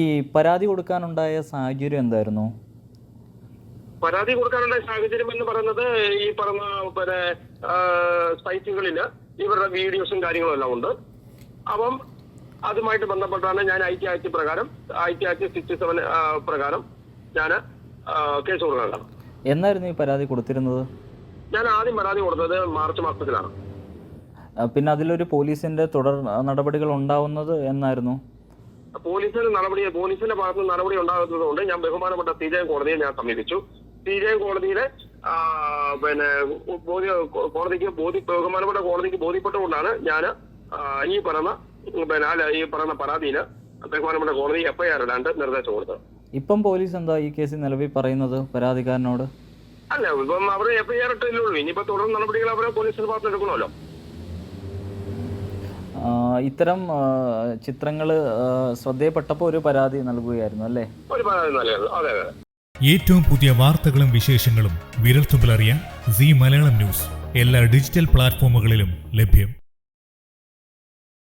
ഈ പരാതി കൊടുക്കാനുണ്ടായ സാഹചര്യം എന്തായിരുന്നു? പരാതി കൊടുക്കാനുള്ള സാഹചര്യം എന്ന് പറയുന്നത് ഈ പറഞ്ഞ പിന്നെ സൈറ്റുകളിൽ ഇവരുടെ വീഡിയോസും കാര്യങ്ങളും എല്ലാം ഉണ്ട്. അപ്പം അതുമായിട്ട് ബന്ധപ്പെട്ടാണ് ഞാൻ ഐ ടി ആക്ട് പ്രകാരം I T act sixty seven പ്രകാരം ഞാൻ കേസ് കൊടുക്കാൻ എന്നായിരുന്നു ഈ പരാതി കൊടുത്തിരുന്നത്? ഞാൻ ആദ്യം പരാതി കൊടുത്തത് മാർച്ച് മാസത്തിലാണ്. പിന്നെ അതിലൊരു പോലീസിന്റെ തുടർ നടപടികൾ ഉണ്ടാവുന്നത് എന്നായിരുന്നു? പോലീസിന് നടപടി പോലീസിന്റെ ഭാഗത്ത് നിന്ന് നടപടി ഉണ്ടാകുന്നതുകൊണ്ട് ഞാൻ ബഹുമാനപ്പെട്ട സി ജെ കോടതിയെ ഞാൻ സമീപിച്ചു. സി ജെ കോടതിയിലെ പിന്നെ ബോധ്യ കോടതിക്ക് ബോധി ബഹുമാനപ്പെട്ട കോടതിക്ക് ബോധ്യപ്പെട്ടുകൊണ്ടാണ് ഞാൻ ഈ പറഞ്ഞ പിന്നെ ഈ പറഞ്ഞ പരാതിയിൽ ബഹുമാനപ്പെട്ട കോടതി എഫ്ഐആർ ഇടാണ്ട് നിർദ്ദേശം കൊടുത്തത്. ഇപ്പം പോലീസ് എന്താ ഈ കേസിൽ നിലവിൽ പറയുന്നത് പരാതിക്കാരനോട്? അല്ല ഇപ്പം അവർ എഫ്ഐആർ ഇട്ടില്ലേ ഉള്ളൂ ഇനിയിപ്പോ തുടർ നടപടികൾ അവരെ പോലീസിന്റെ ഭാഗത്ത് എടുക്കണമല്ലോ. ഇത്തരം ചിത്രങ്ങൾ ശ്രദ്ധയപ്പെട്ടപ്പോൾ ഒരു പരാതി നൽകുകയായിരുന്നു അല്ലേ? ഒരു പരാതി അതെ. ഏറ്റവും പുതിയ വാർത്തകളും വിശേഷങ്ങളും വിരൽത്തുമ്പിലറിയാൻ സി മലയാളം ന്യൂസ്. എല്ലാ ഡിജിറ്റൽ പ്ലാറ്റ്ഫോമുകളിലും ലഭ്യം.